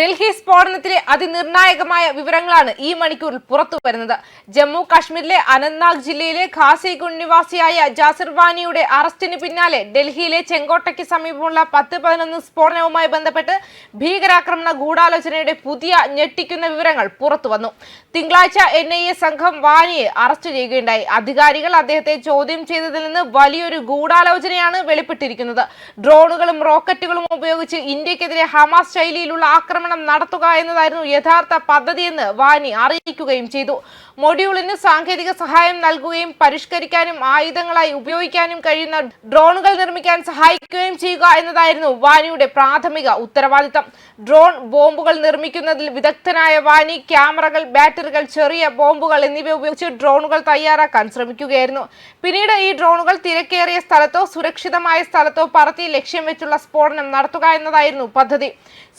ഡൽഹി സ്ഫോടനത്തിലെ അതിനിർണായകമായ വിവരങ്ങളാണ് ഈ മണിക്കൂറിൽ പുറത്തു വരുന്നത്. ജമ്മു കാശ്മീരിലെ അനന്ത്നാഗ് ജില്ലയിലെ ഖാസിഗുണ്ട് നിവാസിയായ ജാസിർ വാനിയുടെ അറസ്റ്റിന് പിന്നാലെ ഡൽഹിയിലെ ചെങ്കോട്ടയ്ക്ക് സമീപമുള്ള പത്ത് പതിനൊന്ന് സ്ഫോടനവുമായി ബന്ധപ്പെട്ട് ഭീകരാക്രമണ ഗൂഢാലോചനയുടെ പുതിയ ഞെട്ടിക്കുന്ന വിവരങ്ങൾ പുറത്തുവന്നു തിങ്കളാഴ്ച എൻ ഐ എ സംഘം വാനിയെ അറസ്റ്റ് ചെയ്യുകയുണ്ടായി. അധികാരികൾ അദ്ദേഹത്തെ ചോദ്യം ചെയ്തതിൽ നിന്ന് വലിയൊരു ഗൂഢാലോചനയാണ് വെളിപ്പെട്ടിരിക്കുന്നത്. ഡ്രോണുകളും റോക്കറ്റുകളും ഉപയോഗിച്ച് ഇന്ത്യക്കെതിരെ ഹമാസ് ശൈലിയിലുള്ള ആക്രമണം നടത്തുക എന്നതായിരുന്നു യഥാർത്ഥ പദ്ധതിയെന്ന് വാനി അറിയിക്കുകയും ചെയ്തു. മൊഡ്യൂളിന് സാങ്കേതിക സഹായം നൽകുകയും പരിഷ്കരിക്കാനും ആയുധങ്ങളായി ഉപയോഗിക്കാനും കഴിയുന്ന ഡ്രോണുകൾ നിർമ്മിക്കാൻ സഹായിക്കുകയും ചെയ്യുക എന്നതായിരുന്നു വാനിയുടെ പ്രാഥമിക ഉത്തരവാദിത്തം. ഡ്രോൺ ബോംബുകൾ നിർമ്മിക്കുന്നതിൽ വിദഗ്ധനായ വാനി ക്യാമറകൾ ബാറ്ററികൾ ചെറിയ ബോംബുകൾ എന്നിവ ഉപയോഗിച്ച് ഡ്രോണുകൾ തയ്യാറാക്കാൻ ശ്രമിക്കുകയായിരുന്നു. പിന്നീട് ഈ ഡ്രോണുകൾ തിരക്കേറിയ സ്ഥലത്തോ സുരക്ഷിതമായ സ്ഥലത്തോ പറത്തി ലക്ഷ്യം വെച്ചുള്ള സ്ഫോടനം നടത്തുക എന്നതായിരുന്നു പദ്ധതി.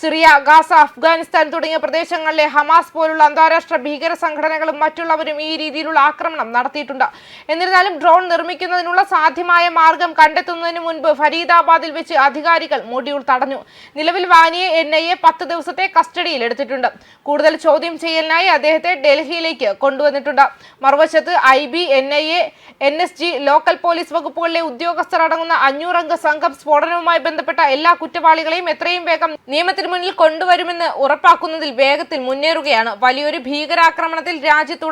സിറിയ ഗാസ അഫ്ഗാനിസ്ഥാൻ തുടങ്ങിയ പ്രദേശങ്ങളിലെ ഹമാസ് പോലുള്ള അന്താരാഷ്ട്ര ഭീകര സംഘടനകളും മറ്റുള്ളവരും ഈ രീതിയിലുള്ള ആക്രമണം നടത്തിയിട്ടുണ്ട്. എന്നിരുന്നാലും ഡ്രോൺ നിർമ്മിക്കുന്നതിനുള്ള സാധ്യമായ മാർഗം കണ്ടെത്തുന്നതിന് മുൻപ് ഫരീദാബാദിൽ വെച്ച് അധികാരികൾ മൊഡ്യൂൾ തടഞ്ഞു. നിലവിൽ വാനിയെ എൻ ഐ എ പത്ത് ദിവസത്തെ കസ്റ്റഡിയിൽ എടുത്തിട്ടുണ്ട്. കൂടുതൽ ചോദ്യം ചെയ്യലിനായി അദ്ദേഹത്തെ ഡൽഹിയിലേക്ക് കൊണ്ടുവന്നിട്ടുണ്ട്. മറുവശത്ത് I B N I A N S G local police വകുപ്പുകളിലെ ഉദ്യോഗസ്ഥർ അടങ്ങുന്ന അഞ്ഞൂറംഗ സംഘം സ്ഫോടനവുമായി ബന്ധപ്പെട്ട എല്ലാ കുറ്റവാളികളെയും എത്രയും വേഗം നിയമത്തിന് മുന്നിൽ കൊണ്ടുവരുമെന്ന് ഉറപ്പാക്കുന്നതിൽ വേഗത്തിൽ മുന്നേറുകയാണ്. വലിയൊരു ഭീകരാക്രമണത്തിൽ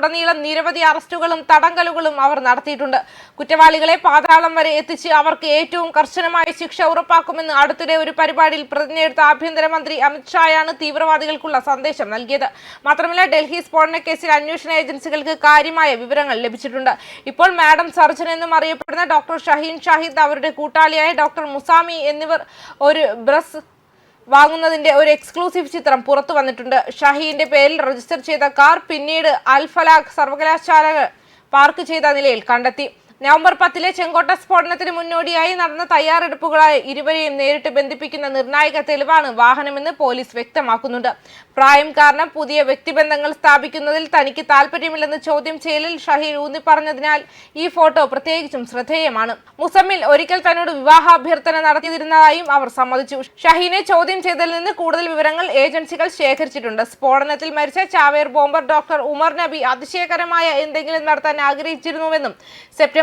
രാജ്യത്തുടനീളം നിരവധി അറസ്റ്റുകളും തടങ്കലുകളും അവർ നടത്തിയിട്ടുണ്ട്. കുറ്റവാളികളെ പാതാളം വരെ എത്തിച്ച് അവർക്ക് ഏറ്റവും കർശനമായ ശിക്ഷ ഉറപ്പാക്കുമെന്ന് അടുത്തിടെ ഒരു പരിപാടിയിൽ പ്രതിജ്ഞയെടുത്ത ആഭ്യന്തരമന്ത്രി അമിത്ഷായാണ് തീവ്രവാദികൾക്കുള്ള സന്ദേശം നൽകിയത്. മാത്രമല്ല ഡൽഹി സ്ഫോടന കേസിൽ അന്വേഷണ ഏജൻസികൾക്ക് കാര്യമായ വിവരങ്ങൾ ലഭിച്ചിട്ടുണ്ട്. ഇപ്പോൾ മാഡം സർജൻ എന്നും അറിയപ്പെടുന്ന ഡോക്ടർ ഷഹീൻ ഷാഹിദ് അവരുടെ കൂട്ടാളിയായ ഡോക്ടർ മുസാമി എന്നിവർ ഒരു ബ്രസ് വാങ്ങുന്നതിന്റെ ഒരു എക്സ്ക്ലൂസീവ് ചിത്രം പുറത്തു വന്നിട്ടുണ്ട്. ഷഹീന്റെ പേരിൽ രജിസ്റ്റർ ചെയ്ത കാർ പിന്നീട് അൽഫലാഖ് സർവകലാശാല പാർക്ക് ചെയ്ത നിലയിൽ കണ്ടെത്തി. നവംബർ പത്തിലെ ചെങ്കോട്ട സ്ഫോടനത്തിന് മുന്നോടിയായി നടന്ന തയ്യാറെടുപ്പുകളായി ഇരുവരെയും നേരിട്ട് ബന്ധിപ്പിക്കുന്ന നിർണായക തെളിവാണ് വാഹനമെന്ന് പോലീസ് വ്യക്തമാക്കുന്നുണ്ട്. പ്രായം കാരണം പുതിയ വ്യക്തിബന്ധങ്ങൾ സ്ഥാപിക്കുന്നതിൽ തനിക്ക് താല്പര്യമില്ലെന്ന് ചോദ്യം ചെയ്യലിൽ ഷഹീർ ഊന്നി പറഞ്ഞതിനാൽ ഈ ഫോട്ടോ പ്രത്യേകിച്ചും ശ്രദ്ധേയമാണ്. മുസമ്മിൽ ഒരിക്കൽ തന്നോട് വിവാഹാഭ്യർത്ഥന നടത്തിയിരുന്നതായും അവർ സമ്മതിച്ചു. ഷഹീനെ ചോദ്യം ചെയ്തതിൽ നിന്ന് കൂടുതൽ വിവരങ്ങൾ ഏജൻസികൾ ശേഖരിച്ചിട്ടുണ്ട്. സ്ഫോടനത്തിൽ മരിച്ച ചാവേർ ബോംബർ ഡോക്ടർ ഉമർ നബി അതിശയകരമായ എന്തെങ്കിലും നടത്താൻ ആഗ്രഹിച്ചിരുന്നുവെന്നും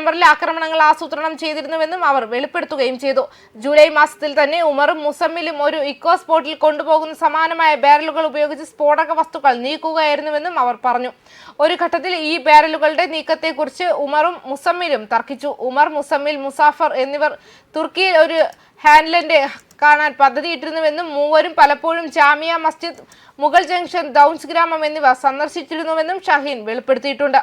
സെപ്റ്റംബറിൽ ആക്രമണങ്ങൾ ആസൂത്രണം ചെയ്തിരുന്നുവെന്നും അവർ വെളിപ്പെടുത്തുകയും ചെയ്തു. ജൂലൈ മാസത്തിൽ തന്നെ ഉമറും മുസമ്മിലും ഒരു ഇക്കോ സ്പോട്ടിൽ കൊണ്ടുപോകുന്ന സമാനമായ ബാരലുകൾ ഉപയോഗിച്ച് സ്ഫോടക വസ്തുക്കൾ നീക്കുകയായിരുന്നുവെന്നും അവർ പറഞ്ഞു. ഒരു ഘട്ടത്തിൽ ഈ ബാരലുകളുടെ നീക്കത്തെക്കുറിച്ച് ഉമറും മുസമ്മിലും തർക്കിച്ചു. ഉമർ മുസമ്മിൽ മുസാഫർ എന്നിവർ തുർക്കിയിൽ ഒരു ഹാൻഡ്ലൻഡ് കാണാൻ പദ്ധതിയിട്ടിരുന്നുവെന്നും മൂവരും പലപ്പോഴും ജാമിയ മസ്ജിദ് മുഗൾ ജംഗ്ഷൻ ദൗൺസ് ഗ്രാമം എന്നിവ സന്ദർശിച്ചിരുന്നുവെന്നും ഷഹീൻ വെളിപ്പെടുത്തിയിട്ടുണ്ട്.